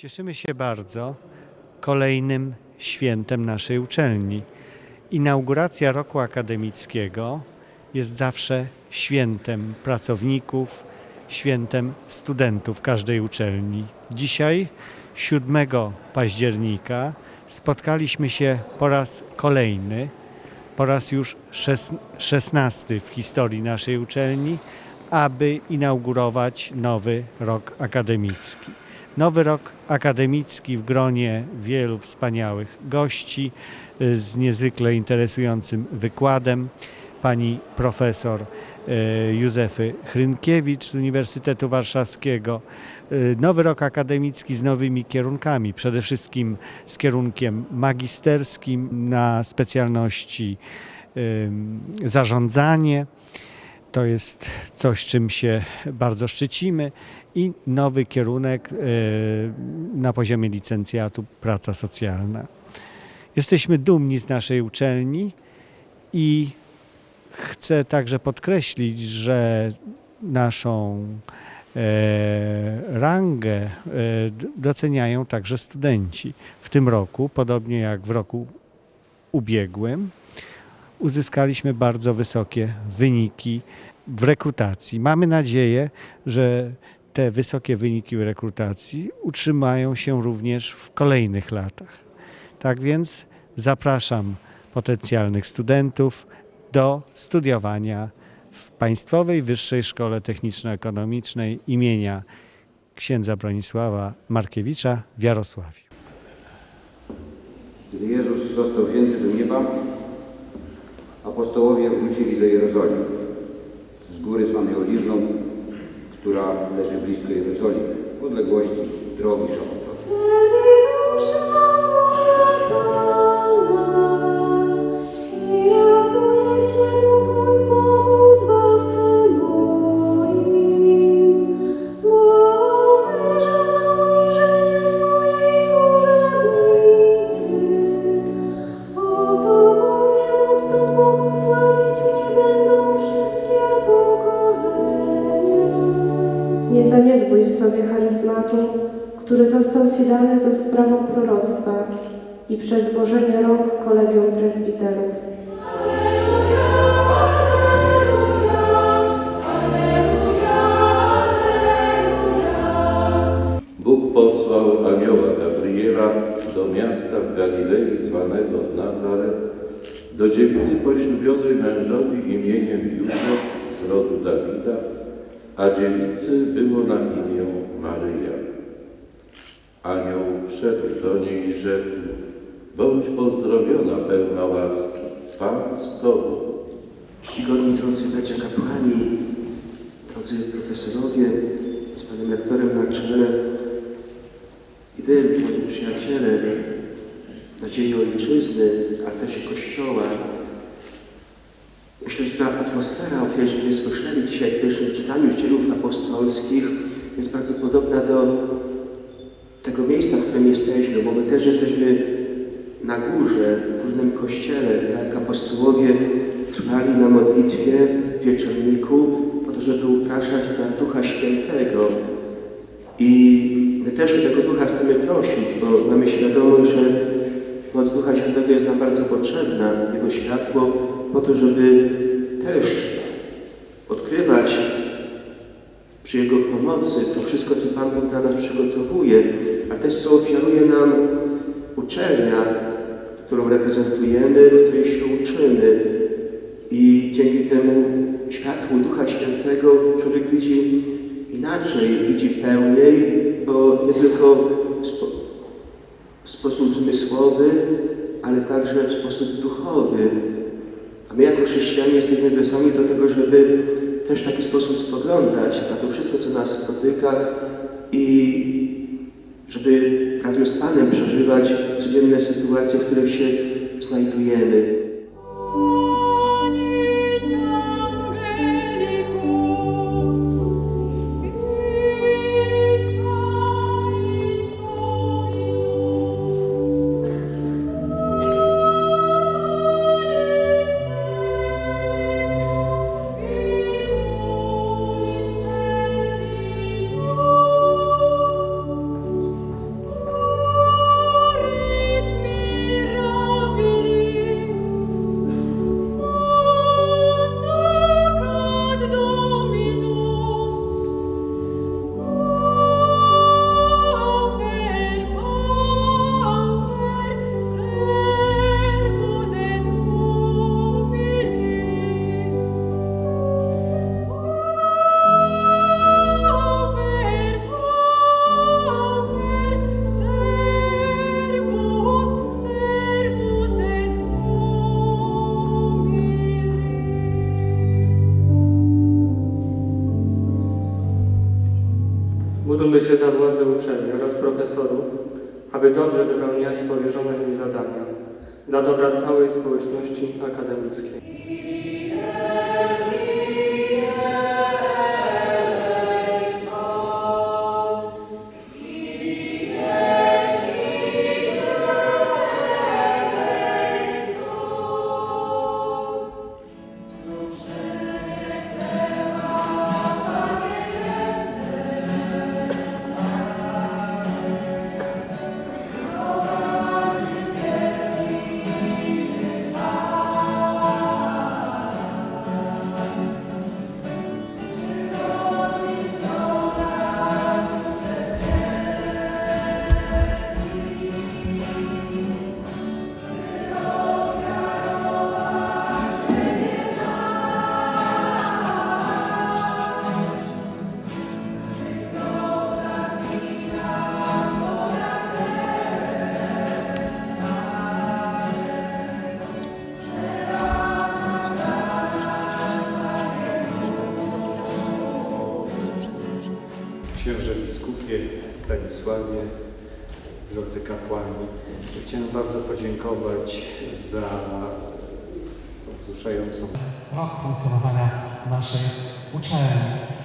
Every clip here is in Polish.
Cieszymy się bardzo kolejnym świętem naszej uczelni. Inauguracja roku akademickiego jest zawsze świętem pracowników, świętem studentów każdej uczelni. Dzisiaj, 7 października, spotkaliśmy się po raz kolejny, po raz już szes- szesnasty w historii naszej uczelni, aby inaugurować nowy rok akademicki. Nowy rok akademicki w gronie wielu wspaniałych gości z niezwykle interesującym wykładem pani profesor y, Józefy Hrynkiewicz z Uniwersytetu Warszawskiego. Y, Nowy rok akademicki z nowymi kierunkami, przede wszystkim z kierunkiem magisterskim na specjalności zarządzanie. To jest coś, czym się bardzo szczycimy i nowy kierunek y, na poziomie licencjatu praca socjalna. Jesteśmy dumni z naszej uczelni i chcę także podkreślić, że naszą e, rangę e, doceniają także studenci. W tym roku, podobnie jak w roku ubiegłym, uzyskaliśmy bardzo wysokie wyniki w rekrutacji. Mamy nadzieję, że te wysokie wyniki w rekrutacji utrzymają się również w kolejnych latach. Tak więc zapraszam potencjalnych studentów do studiowania w Państwowej Wyższej Szkole Techniczno-Ekonomicznej imienia księdza Bronisława Markiewicza w Jarosławiu. Gdy Jezus został wzięty do nieba, apostołowie wrócili do Jerozolimy, z góry zwanej Oliwną, która leży blisko Jerozolimy, w odległości drogi szabatowej. Dawida, a dziewicy było na imię Maryja. Anioł wszedł do niej i rzekł, bądź pozdrowiona pełna łaski, Pan z Tobą. Czcigodni drodzy bracia kapłani, drodzy profesorowie, z panem rektorem na czele i wy, drodzy przyjaciele, nadziei ojczyzny, ale też i Kościoła. Myślę, że ta atmosfera, o której żeśmy słyszeli dzisiaj w pierwszym czytaniu dziejów apostolskich, jest bardzo podobna do tego miejsca, w którym jesteśmy, bo my też jesteśmy na górze, w górnym kościele, tak jak apostołowie trwali na modlitwie w wieczorniku, po to, żeby upraszać dar Ducha Świętego. I my też o tego Ducha chcemy prosić, bo mamy świadomość, że moc Ducha Świętego jest nam bardzo potrzebna, Jego światło, po to, żeby też odkrywać przy Jego pomocy to wszystko, co Pan Bóg dla nas przygotowuje, a też co ofiaruje nam uczelnia, którą reprezentujemy, w której się uczymy. I dzięki temu światłu Ducha Świętego człowiek widzi inaczej, widzi pełniej, bo nie tylko w, spo, w sposób zmysłowy, ale także w sposób duchowy. A my jako chrześcijanie jesteśmy wezwani do tego, żeby też w taki sposób spoglądać na to wszystko, co nas spotyka i żeby razem z Panem przeżywać codzienne sytuacje, w których się znajdujemy. podziękować za wzruszającą rok funkcjonowania naszej uczelni.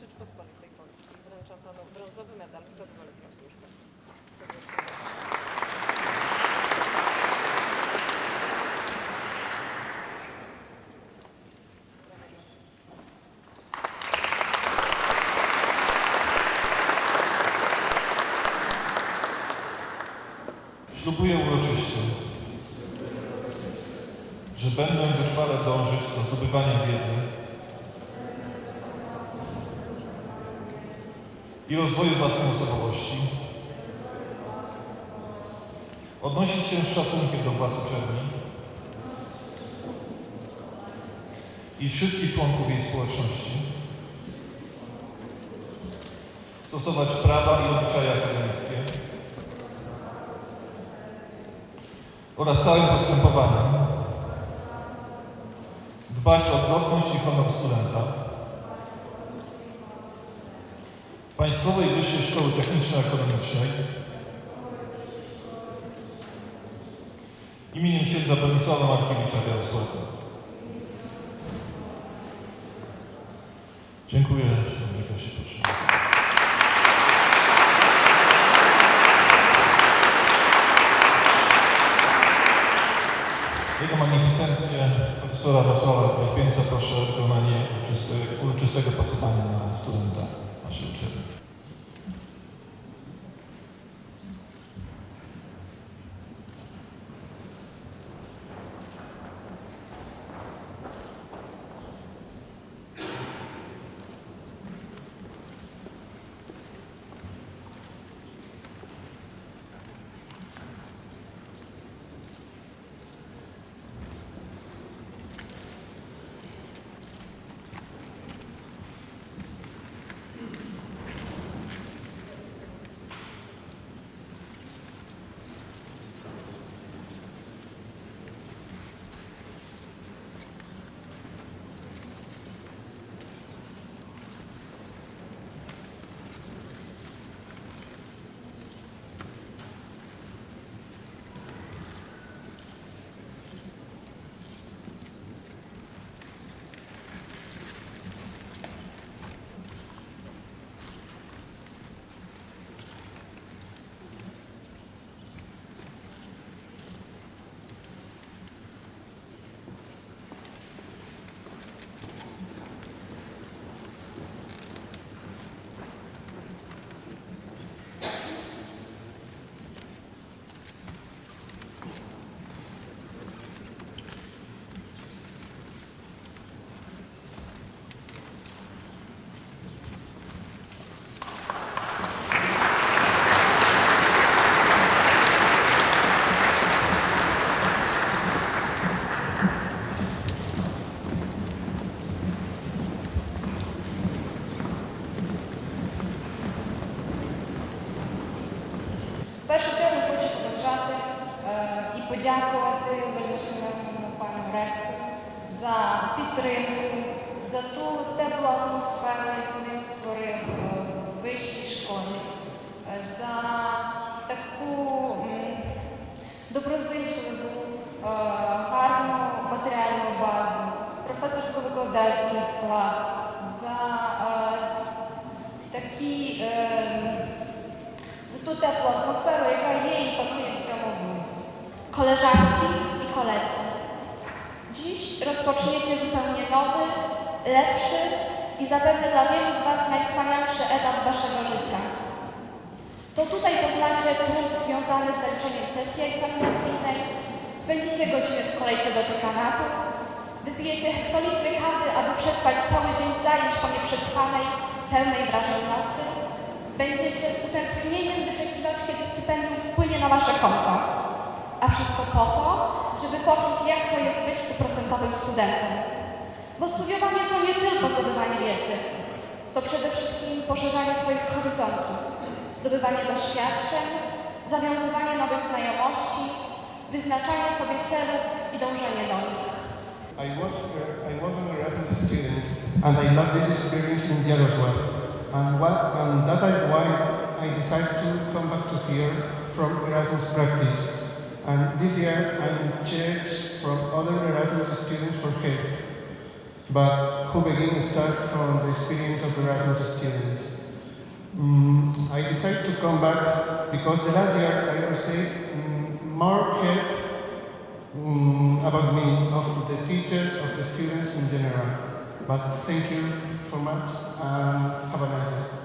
Rzeczpospolitej Polskiej. Wręczam Panu brązowy medal za długoletnią służbę. Ślubuję się szacunkiem do władz uczelni i wszystkich członków jej społeczności, stosować prawa i obyczaje akademickie oraz całym postępowaniem dbać o godność i honor studenta Państwowej Wyższej Szkoły Techniczno-Ekonomicznej imieniem księdza Bronisława Markiewicza Białysława. Dziękuję, szanowni. Proszę. Jego magnificencję profesora Rosława Wyspięca proszę o wykonanie uroczyste- uroczystego pasowania na studenta naszej uczelni. професорсько-викладацький склад, за е, такі. Е, за ту теплу атмосферу, яка є і панує в цьому вузі. Koleżanki i koledzy, dziś rozpoczniecie zupełnie nowy, lepszy i zapewne dla wielu z Was najwspanialszy etap Waszego życia. To tutaj poznacie trud związany z zaliczeniem sesji egzaminacyjnej, spędzicie godzinę w kolejce do dziekanatu, wypijecie hektolitry kawy, aby przetrwać cały dzień zajęć po nieprzespanej, pełnej wrażeń nocy, będziecie z utęsknieniem wyczekiwać, kiedy stypendium wpłynie na Wasze konto. A wszystko po to, żeby poczuć, jak to jest być stuprocentowym studentem. Bo studiowanie to nie tylko zdobywanie wiedzy, to przede wszystkim poszerzanie swoich horyzontów, zdobywanie doświadczeń, zawiązywanie nowych znajomości, wyznaczanie sobie celów i dążenie do nich. I was I was an Erasmus student, and I love this experience in Yaroslavl. And what and that is why I decided to come back to here from Erasmus practice. And this year I'm changed from other Erasmus students for help, but who begin to start from the experience of Erasmus students. Mm, I decided to come back because the last year I received mm, more help mm, about me, of the teachers, of the students in general. But thank you so much and have a nice day.